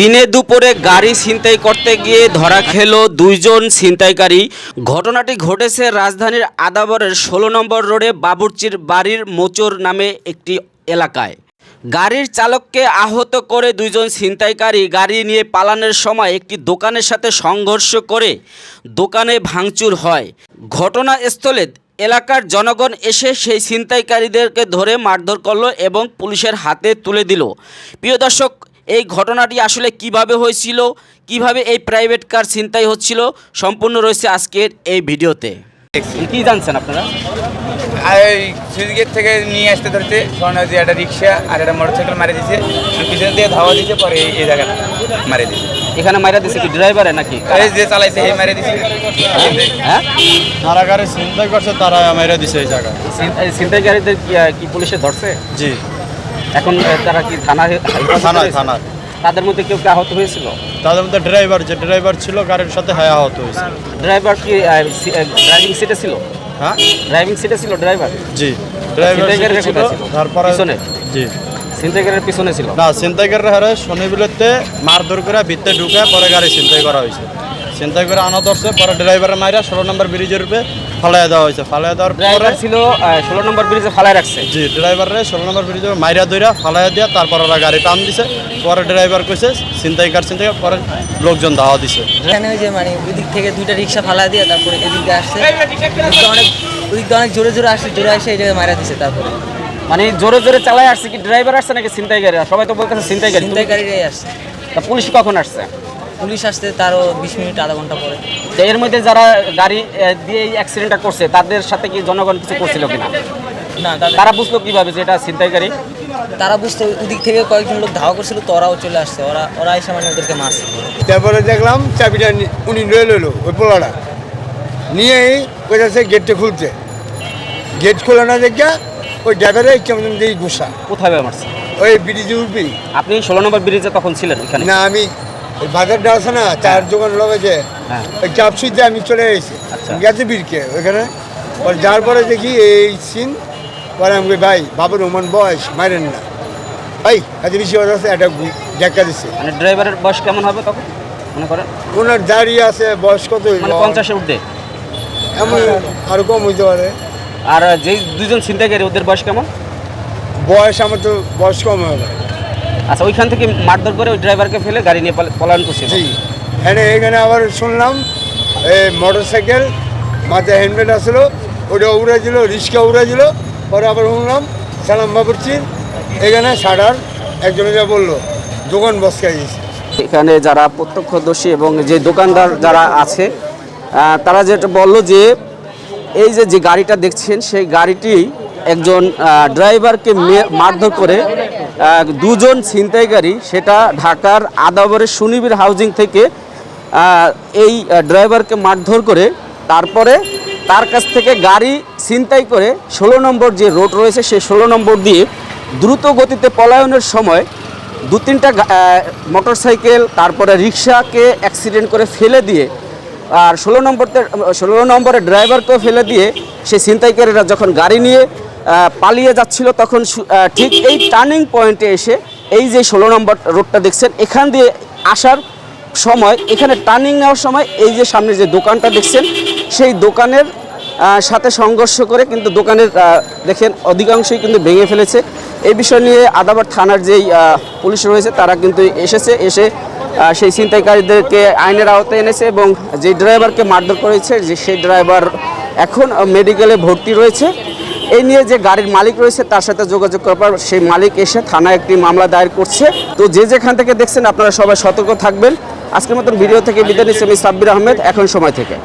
দিনে দুপুরে গাড়ি ছিনতাই করতে গিয়ে ধরা খেলো দুইজন ছিনতাইকারী। ঘটনাটি ঘটেছে রাজধানীর আদাবরের ষোলো নম্বর রোডে বাবুর্চির বাড়ির মোচর নামে একটি এলাকায়। গাড়ির চালককে আহত করে দুইজন ছিনতাইকারী গাড়ি নিয়ে পালানোর সময় একটি দোকানের সাথে সংঘর্ষ করে দোকানে ভাঙচুর হয়। ঘটনাস্থলে এলাকার জনগণ এসে সেই ছিনতাইকারীদেরকে ধরে মারধর করল এবং পুলিশের হাতে তুলে দিল। প্রিয় দর্শক এই ঘটনাটি আসলে কীভাবে হয়েছিল? কীভাবে এই প্রাইভেট কার ছিনতাই হচ্ছিল? সম্পূর্ণ রয়েছে আজকের এই ভিডিওতে। কি জানছেন আপনারা? আর ওই সুইচ গেট থেকে নিয়ে আসতে ধরতে ওই যে একটা রিক্সা আর একটা মোটর সাইকেল মারে দিয়েছে পিছন দিয়ে ধাওয়া দিয়েছে পরে এই- এই জায়গাটা মারে দিয়েছে এখানে মাইরা দিয়েছে কি ড্রাইভারে নাকি? এই যে চালাইছে এই মারে দিয়েছে হ্যাঁ? যারা গাড়ি চিন্তাই করছে তারা মেরে দিছে এই জায়গায়। ছিন- ছিনতাইকারীদের কি পুলিশে ধরছে? জি। এখন তারা কি থানা থানায় রয়েছে? তাদের মধ্যে কেউ কি আহত হয়েছিল? তাদের মধ্যে ড্রাইভার যে ড্রাইভার ছিল গাড়ির সাথে হ্যাঁ আহত হয়েছে। ড্রাইভার কি ড্রাইভিং সিটে ছিল? হ্যাঁ? ড্রাইভিং সিটে ছিল ড্রাইভার? জি। ড্রাইভার ছিল তারপরে পিছনে? জি। ছিনতাইকারীর পিছনে ছিল? না ছিনতাইকার হারে শনিবিলেতে মারধর করে ভিতরে ঢুকে পরে গাড়ি ছিনতাই করা হয়েছে। ছিনতাই করে আনা ধরছে পরে ড্রাইভারের মাইরা ষোলো নম্বর ব্রিজের উপরে ফালাই দেওয়া হয়েছে। ফালাই দেওয়ার পরে ছিল ষোলো নম্বর ব্রিজে ফালায় রাখছে। জি ড্রাইভারে ষোলো নম্বর ব্রিজে মাইরা দইরা ফালাই দিয়া তারপর ওরা গাড়ি টান দিছে। পরে ড্রাইভার কইছে ছিনতাইকার ছিনতাই পরে লোকজন ধাওয়া দিছে। এখানে ওই যে মানে ওই দিক থেকে দুইটা রিক্সা ফালা দিয়ে তারপরে এদিকে আসছে। অনেক ওদিকটা অনেক জোরে জোরে আসছে জোরে আসে এই জায়গায় মারা দিছে তারপরে। মানে জোরে জোরে চালায় আসছে কি ড্রাইভার আসছে নাকি ছিনতাইকারী সবাই তো বলতেছে ছিনতাইকারী। তুমি- ছিনতাইকারীরাই আসছে। তা পুলিশ কখন আসছে? পুলিশ আসতে তারও বিশ মিনিট আধা ঘণ্টা পরে। তো এর মধ্যে যারা গাড়ি দিয়ে এই অ্যাক্সিডেন্টটা করছে তাদের সাথে কি জনগণ কিছু করছিল কিনা? না তারা বুঝলো কীভাবে যে এটা ছিনতাইকারী? তারা বুঝতে ওদিক থেকে কয়েকজন লোক ধাওয়া করছিল তো ওরাও চলে আসছে। ওরা ওরা এসে মানে ওদেরকে মারছে। তারপরে দেখলাম চাবিটা উনি নিয়ে লইলো ওই পোলাটা। নিয়েই কোথাছে গেটটা খুলতে। গেট খোলা না দেখে ওই ড্রাইভারে কেমন দিয়ে গুসা কোথায় মারছে? ওই ব্রিজে উঠবি আপনি ষোলো নম্বর ব্রিজে তখন ছিলেন এখানে? না আমি ওই বাজারটা আছে না চার দোকান লগেছে হ্যাঁ। ওই চাপ সুইতে আমি চলে এসেছি আচ্ছা। গেছে বীরকে ওইখানে। পরে যাওয়ার পরে দেখি এই সিন পরে আমি ভাই বাবুর ওমান বয়স মারেন না। ভাই আজ বেশি কথা আছে একটা দেখা দিচ্ছে মানে ড্রাইভারের বয়স কেমন হবে তখন মনে করেন? ওনার দাঁড়িয়ে আছে বয়স কত মানে পঞ্চাশে উঠবে। এমন আরও কম হইতে পারে। আর যেই দুজন ছিনতাইকারী ওদের বয়স কেমন? বয়স আমার তো বয়স কম হবে। আচ্ছা ওইখান থেকে মারধর করে ওই ড্রাইভারকে ফেলে গাড়ি নিয়ে পালা- পলায়ন করছিল জি। এখানে এখানে আবার শুনলাম এই মোটর সাইকেল মাথায় হেলমেট আসলো ওটা উড়েছিল রিক্সা উড়েছিল পরে আবার শুনলাম সালাম বাবুরচির এখানে সাড়ার একজনে যা বলল দোকান বসকাই এখানে যারা প্রত্যক্ষদর্শী এবং যে দোকানদার যারা আছে তারা যেটা বলল যে এই যে যে গাড়িটা দেখছেন সেই গাড়িটি একজন ড্রাইভারকে মারধর করে দুজন ছিনতাইকারী, সেটা ঢাকার আদাবরের সুনিবির হাউজিং থেকে এই ড্রাইভারকে মারধর করে, তারপরে তার কাছ থেকে গাড়ি ছিনতাই করে ষোলো নম্বর যে রোড রয়েছে, সেই ষোলো নম্বর দিয়ে দ্রুত গতিতে পলায়নের সময় দু তিনটা মোটর সাইকেল তারপরে রিক্সাকে অ্যাক্সিডেন্ট করে ফেলে দিয়ে, আর ষোলো নম্বরতে, ষোলো নম্বরের ড্রাইভারকেও ফেলে দিয়ে সেই ছিনতাইকারীরা যখন গাড়ি নিয়ে পালিয়ে যাচ্ছিল তখন ঠিক এই টার্নিং পয়েন্টে এসে এই যে ষোলো নম্বর রোডটা দেখছেন, এখান দিয়ে আসার সময়, এখানে টার্নিং নেওয়ার সময় এই যে সামনে যে দোকানটা দেখছেন, সেই দোকানের সাথে সংঘর্ষ করে কিন্তু দোকানের দেখেন অধিকাংশই কিন্তু ভেঙে ফেলেছে। এই বিষয় নিয়ে আদাবার থানার যেই পুলিশ রয়েছে, তারা কিন্তু এসেছে, এসে সেই ছিনতাইকারীদেরকে আইনের আওতায় এনেছে এবং যে ড্রাইভারকে মারধর করেছে, যে সেই ড্রাইভার এখন মেডিকেলে ভর্তি রয়েছে। এই নিয়ে যে গাড়ির মালিক রয়েছে, তার সাথে যোগাযোগ করার পর সেই মালিক এসে থানায় একটি মামলা দায়ের করছে। তো যে যেখান থেকে দেখছেন, আপনারা সবাই সতর্ক থাকবেন। আজকের মতন ভিডিও থেকে বিদায় নিচ্ছি আমি সাব্বির আহমেদ। এখন সময় থেকে।